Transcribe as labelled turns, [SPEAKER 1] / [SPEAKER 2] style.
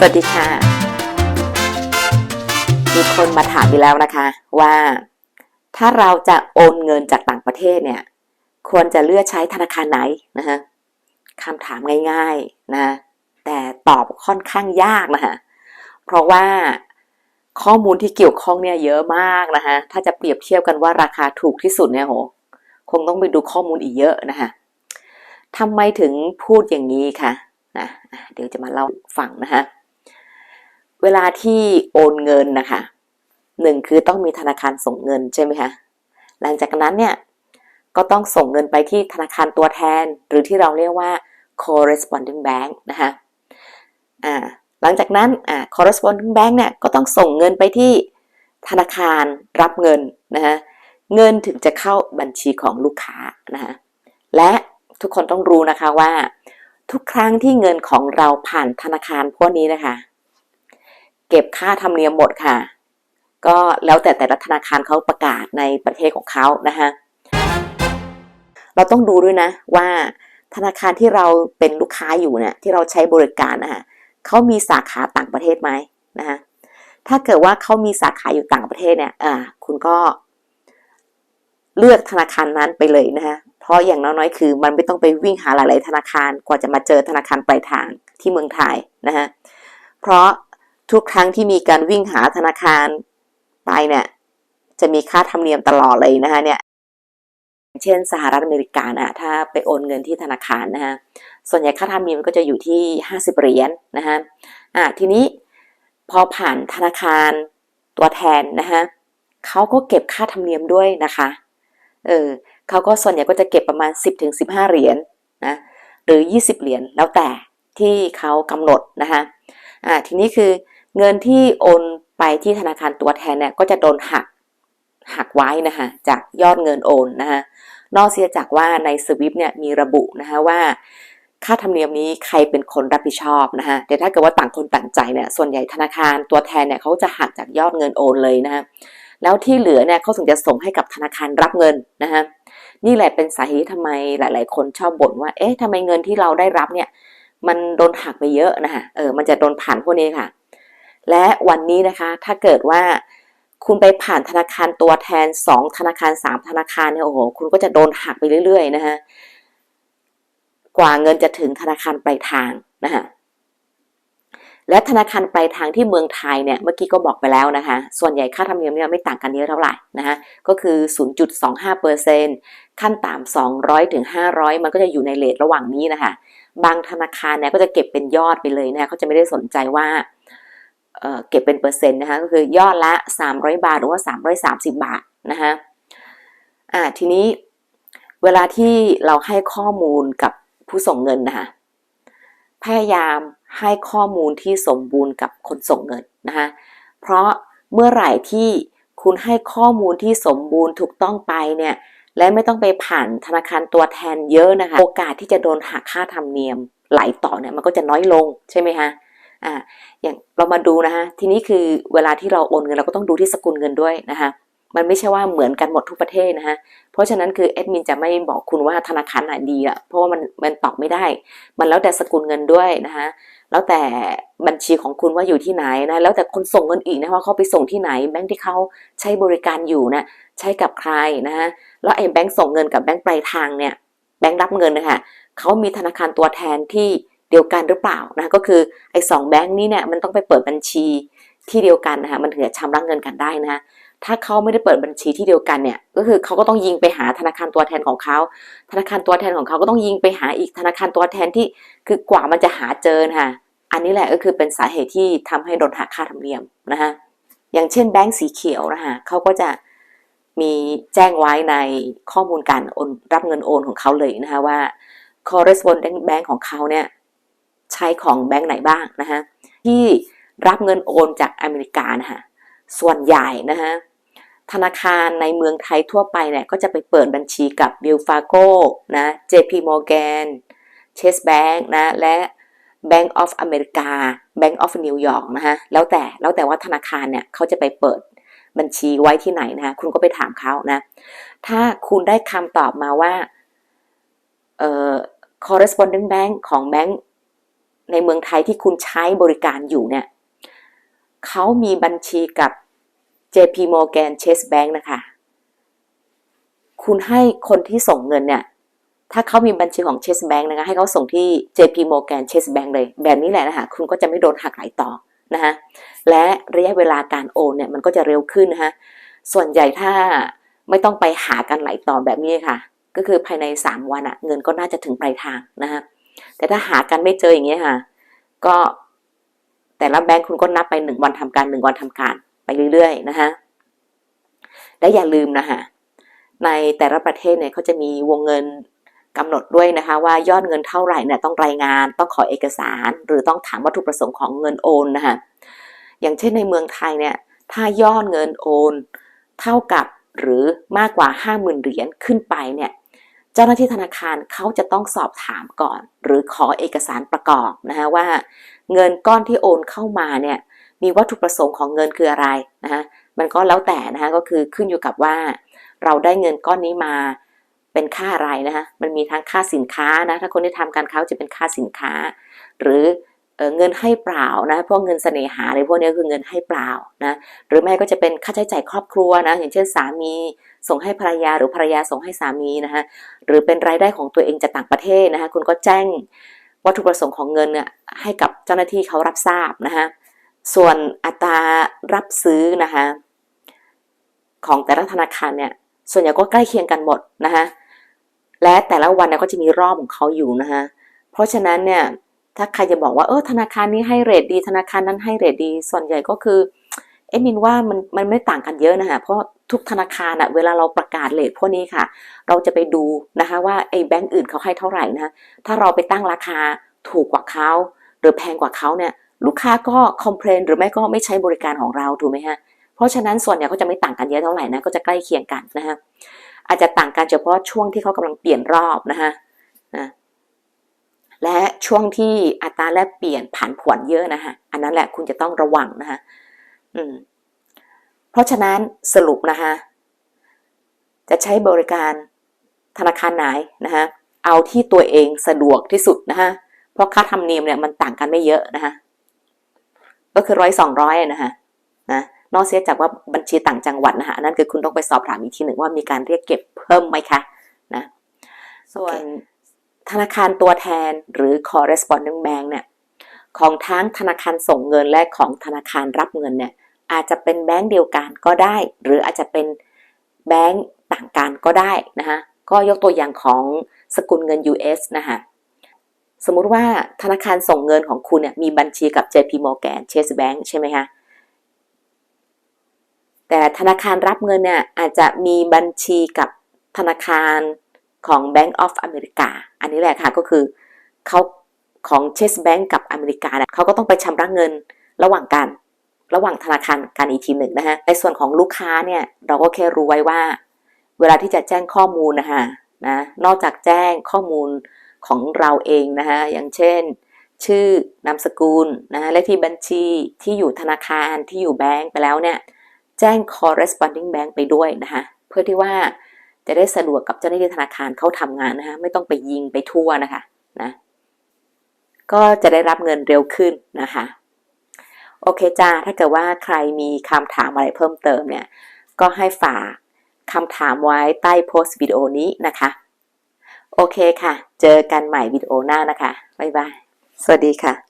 [SPEAKER 1] สวัสดีค่ะ มีคนมาถามอีกแล้วนะคะ ว่า ถ้าเราจะโอนเงินจากต่างประเทศเนี่ย ควรจะเลือกใช้ธนาคารไหนนะคะคำถามง่าย ๆนะ แต่ตอบค่อนข้างยากนะคะเพราะว่าข้อมูลที่เกี่ยวข้องเนี่ยเยอะมากนะคะถ้าจะเปรียบเทียบกันว่าราคาถูกที่สุดเนี่ยโห คงต้องไปดูข้อมูลอีกเยอะนะคะทำไมถึงพูดอย่างนี้คะนะอะเดี๋ยวจะมาเล่าฟังนะคะ วลาที่โอนเงินนะคะหนึ่งคือต้องมีธนาคารส่งเงินใช่ไหมคะหลังจากนั้นเนี่ยก็ต้องส่งเงินไปที่ธนาคารตัวแทน หรือที่เราเรียกว่า corresponding bank นะคะอ่าหลังจากนั้นอ่า corresponding bank เนี่ยก็ต้องส่งเงินไปที่ธนาคารรับเงินนะคะเงินถึงจะเข้าบัญชีของลูกค้านะคะและทุกคนต้องรู้นะคะว่า ทุกครั้งที่เงินของเราผ่านธนาคารพวกนี้นะคะ เก็บค่าธรรมเนียมหมดค่ะ ก็แล้วแต่แต่ละธนาคารเขาประกาศในประเทศของเขานะคะเราต้องดูด้วยนะว่าธนาคารที่เราเป็นลูกค้าอยู่เนี่ยที่เราใช้บริการนะคะเขามีสาขาต่างประเทศไหมนะคะถ้าเกิดว่าเขามีสาขาอยู่ต่างประเทศเนี่ยอ่าคุณก็ เลือกธนาคารนั้นไปเลยนะคะเพราะอย่างน้อยๆ คือ มันไม่ต้องไปวิ่งหาหลาย ๆ ธนาคารกว่าจะมาเจอธนาคารปลายทางที่เมืองไทยนะคะเพราะ ทุกครั้งที่มีการวิ่งหาธนาคารไปเนี่ย จะมีค่าธรรมเนียมตลอดเลยนะคะเนี่ยเช่นสหรัฐอเมริกานะถ้าไปโอนเงินที่ธนาคารนะคะส่วนใหญ่ค่าธรรมเนียมก็จะอยู่ที่ 50 เหรียญนนะคะอะทีนี้พอผ่านธนาคารตัวแทนนะคะเขาก็เก็บค่าธรรมเนียมด้วยนะคะเออเขาก็ส่วนใหญ่ก็จะเก็บประมาณ 10-15 เหรียญนะหรือ 20 เหรียญแล้วแต่ที่เขากำหนดนะคะอ่าทีนี้คือ เงินที่โอนไปที่ธนาคารตัวแทนเนี่ยก็จะโดนหักหักไว้นะคะจากยอดเงินโอนนะคะนอกเสียจากว่าในสวิฟเนี่ยมีระบุนะคะว่า ค่าธรรมเนียมนี้ใครเป็นคนรับผิดชอบนะคะแต่ถ้าเกิดว่าต่างคนต่างใจเนี่ยส่วนใหญ่ธนาคารตัวแทนเนี่ยเขาจะหักจากยอดเงินโอนเลยนะคะแล้วที่เหลือเนี่ยเขาถึงจะส่งให้กับธนาคารรับเงินนะคะนี่แหละเป็นสาเหตุทำไมหลาย ๆ คนชอบบ่นว่าเอ๊ะทำไมเงินที่เราได้รับเนี่ยมันโดนหักไปเยอะนะคะเออมันจะโดนผ่านพวกนี้ค่ะ และวันนี้นะคะถ้าเกิดว่าคุณไปผ่านธนาคารตัวแทน 2 ธนาคาร 3 ธนาคารเนี่ยโอ้โหคุณก็จะโดนหักไปเรื่อย ๆ นะคะกว่าเงินจะถึงธนาคารปลายทางนะคะและธนาคารปลายทางที่เมืองไทยเนี่ยเมื่อกี้ก็บอกไปแล้วนะคะ ส่วนใหญ่ค่าธรรมเนียมเนี่ยไม่ต่างกันเยอะเท่าไหร่นะคะก็คือ 0.25%ขั้นต่ำ200ถึง500 มันก็จะอยู่ในเลทระหว่างนี้นะคะ บางธนาคารเนี่ยก็จะเก็บเป็นยอดไปเลยนะคะเขาจะไม่ได้สนใจว่า เก็บเป็นเปอร์เซ็นต์นะคะก็คือยอดละ 300 บาทหรือว่า 330 บาทนะคะอ่าทีนี้เวลาที่เราให้ข้อมูลกับผู้ส่งเงินนะคะพยายามให้ข้อมูลที่สมบูรณ์กับคนส่งเงินนะคะเพราะเมื่อไหร่ที่คุณให้ข้อมูลที่สมบูรณ์ถูกต้องไปเนี่ยและไม่ต้องไปผ่านธนาคารตัวแทนเยอะนะคะ โอกาสที่จะโดนหักค่าธรรมเนียมไหลต่อเนี่ยมันก็จะน้อยลงใช่ไหมคะ อ่าอย่างเรามาดูนะคะทีนี้คือเวลาที่เราโอนเงินเราก็ต้องดูที่สกุลเงินด้วยนะคะมันไม่ใช่ว่าเหมือนกันหมดทุกประเทศนะคะเพราะฉะนั้นคือแอดมินจะไม่บอกคุณว่าธนาคารไหนดีอะเพราะว่ามันมันตอบไม่ได้ มันแล้วแต่สกุลเงินด้วยนะคะแล้วแต่บัญชีของคุณว่าอยู่ที่ไหนนะแล้วแต่คนส่งเงินอีกนะว่าเขาไปส่งที่ไหนแบงค์ที่เขาใช้บริการอยู่นะใช้กับใครนะฮะแล้วไอ้แบงค์ส่งเงินกับแบงค์ปลายทางเนี่ยแบงค์รับเงินนะคะเขามีธนาคารตัวแทนที่ เดียวกันหรือเปล่านะก็คือไอ้สองแบงค์นี้เนี่ยมันต้องไปเปิดบัญชีที่เดียวกันนะคะมันถึงจะชำระเงินกันได้นะถ้าเขาไม่ได้เปิดบัญชีที่เดียวกันเนี่ยก็คือเขาก็ต้องยิงไปหาธนาคารตัวแทนของเขาธนาคารตัวแทนของเขาก็ต้องยิงไปหาอีกธนาคารตัวแทนที่คือกว่ามันจะหาเจอค่ะอันนี้แหละก็คือเป็นสาเหตุที่ทำให้โดนหักค่าธรรมเนียมนะคะอย่างเช่นแบงก์สีเขียวนะคะเขาก็จะมีแจ้งไว้ในข้อมูลการรับเงินโอนของเขาเลยนะคะว่า correspondent bank ของเขาเนี่ย ใช้ของแบงก์ไหนบ้างนะคะที่รับเงินโอนจากอเมริกานะคะส่วนใหญ่นะคะธนาคารในเมืองไทยทั่วไปเนี่ยก็จะไปเปิดบัญชีกับ b i l l Fargo นะ JP Morgan Chase Bank นะ และ Bank of America Bank of New York นะคะแล้วแต่แล้วแต่ว่าธนาคารเนี่ยเขาจะไปเปิดบัญชีไว้ที่ไหนนะคะคุณก็ไปถามเขานะ ถ้าคุณได้คำตอบมาว่าเอ่อ correspondent bank ของแบงก์ ในเมืองไทยที่คุณใช้บริการอยู่เนี่ยเขามีบัญชีกับ JP Morgan Chase Bank นะคะ คุณให้คนที่ส่งเงินเนี่ย ถ้าเขามีบัญชีของ Chase Bank นะคะ ให้เขาส่งที่ JP Morgan Chase Bank เลย แบบนี้แหละนะคะ คุณก็จะไม่โดนหักหลายต่อนะคะและระยะเวลาการโอนเนี่ยมันก็จะเร็วขึ้นนะคะ ส่วนใหญ่ถ้าไม่ต้องไปหากันหลายต่อแบบนี้ค่ะ ก็คือภายใน 3 วันอะเงินก็น่าจะถึงปลายทางนะคะ แต่ถ้าหากันไม่เจออย่างเงี้ยค่ะ ก็แต่ละแบงค์คุณก็นับไปหนึ่งวันทำการหนึ่งวันทำการไปเรื่อยๆนะคะและอย่าลืมนะคะในแต่ละประเทศเนี่ยเขาจะมีวงเงินกำหนดด้วยนะคะ ว่ายอดเงินเท่าไหร่เนี่ยต้องรายงาน ต้องขอเอกสาร หรือต้องถามวัตถุประสงค์ของเงินโอนนะคะอย่างเช่นในเมืองไทยเนี่ยถ้ายอดเงินโอน เท่ากับหรือมากกว่า 50,000 เหรียญขึ้นไปเนี่ย เจ้าหน้าที่ธนาคารเขาจะต้องสอบถามก่อน หรือขอเอกสารประกอบนะคะว่า เงินก้อนที่โอนเข้ามาเนี่ยมีวัตถุประสงค์ของเงินคืออะไรนะคะมันก็แล้วแต่นะคะก็คือขึ้นอยู่กับว่า เราได้เงินก้อนนี้มาเป็นค่าอะไรนะคะมันมีทั้งค่าสินค้านะถ้าคนที่ทำการค้าจะเป็นค่าสินค้า หรือ เเงินให้เปล่านะพวกเงินเสน่หาอะไรพวกนี้คือเงินให้เปล่านะหรือไม่ก็จะเป็นค่าใช้จ่ายครอบครัวนะอย่างเช่นสามีส่งให้ภรรยาหรือภรรยาส่งให้สามีนะคะหรือเป็นรายได้ของตัวเองจากต่างประเทศนะคะคุณก็แจ้งวัตถุประสงค์ของเงินเนี่ยให้กับเจ้าหน้าที่เขารับทราบนะคะส่วนอัตรารับซื้อนะคะของแต่ละธนาคารเนี่ยส่วนใหญ่ก็ใกล้เคียงกันหมดนะคะและแต่ละวันเนี่ยก็จะมีรอบของเขาอยู่นะคะเพราะฉะนั้นเนี่ย ถ้าใครจะบอกว่าเออธนาคารนี้ให้เรทดี ธนาคารนั้นให้เรทดี ส่วนใหญ่ก็คือเอ็มินว่ามันมันไม่ต่างกันเยอะนะคะเพราะทุกธนาคารอะเวลาเราประกาศเรทพวกนี้ค่ะ เราจะไปดูนะคะว่าไอ้แบงก์อื่นเขาให้เท่าไหร่นะถ้าเราไปตั้งราคาถูกกว่าเขาหรือแพงกว่าเขาเนี่ยลูกค้าก็คอมเพลนหรือไม่ก็ไม่ใช้บริการของเราถูกไหมฮะเพราะฉะนั้นส่วนใหญ่ก็จะไม่ต่างกันเยอะเท่าไหร่นะก็จะใกล้เคียงกันนะคะอาจจะต่างกันเฉพาะช่วงที่เขากำลังเปลี่ยนรอบนะคะนะ และช่วงที่อัตราแลกเปลี่ยนผันผวนเยอะนะคะอันนั้นแหละคุณจะต้องระวังนะคะอืมเพราะฉะนั้นสรุปนะคะจะใช้บริการธนาคารไหนนะคะเอาที่ตัวเองสะดวกที่สุดนะคะเพราะค่าธรรมเนียมเนี่ยมันต่างกันไม่เยอะนะคะก็คือร้อยสองร้อยนะคะนะนอกเสียจากว่าบัญชีต่างจังหวัดนะคะอันนั้นคือคุณต้องไปสอบถามอีกทีหนึ่งว่ามีการเรียกเก็บเพิ่มไหมคะนะส่วน ธนาคารตัวแทนหรือ correspondent bank เนี่ยของทั้งธนาคารส่งเงินและของธนาคารรับเงินเนี่ยอาจจะเป็นแบงก์เดียวกันก็ได้ หรืออาจจะเป็นแบงก์ต่างกันก็ได้นะคะก็ยกตัวอย่างของสกุลเงิน US นะคะสมมุติว่าธนาคารส่งเงินของคุณเนี่ยมีบัญชีกับ JP Morgan Chase Bank ใช่ไหมคะแต่ธนาคารรับเงินเนี่ยอาจจะมีบัญชีกับธนาคาร ของ Bank of America อันนี้แหละค่ะก็คือเขาของ Chase Bank กับอเมริกาเนี่ยเขาก็ต้องไปชำระเงินระหว่างกันระหว่างธนาคารกันอีกทีหนึ่งนะคะในส่วนของลูกค้าเนี่ยเราก็แค่รู้ไว้ว่า เวลาที่จะแจ้งข้อมูลนะคะนะนอกจากแจ้งข้อมูลของเราเองนะคะอย่างเช่น ชื่อนามสกุลนะเลขที่บัญชีที่อยู่ธนาคารที่อยู่แบงก์ไปแล้วเนี่ยแจ้ง corresponding bank ไปด้วยนะคะเพื่อที่ว่า จะได้สะดวกกับเจ้าหน้าที่ธนาคารเขาทำงานนะคะไม่ต้องไปยิงไปทั่วนะคะนะก็จะได้รับเงินเร็วขึ้นนะคะ โอเคจ้าถ้าเกิดว่าใครมีคำถามอะไรเพิ่มเติมเนี่ย ก็ให้ฝากคำถามไว้ใต้โพสต์วิดีโอนี้นะคะ โอเคค่ะ เจอกันใหม่วิดีโอหน้านะคะ บ๊ายบาย สวัสดีค่ะ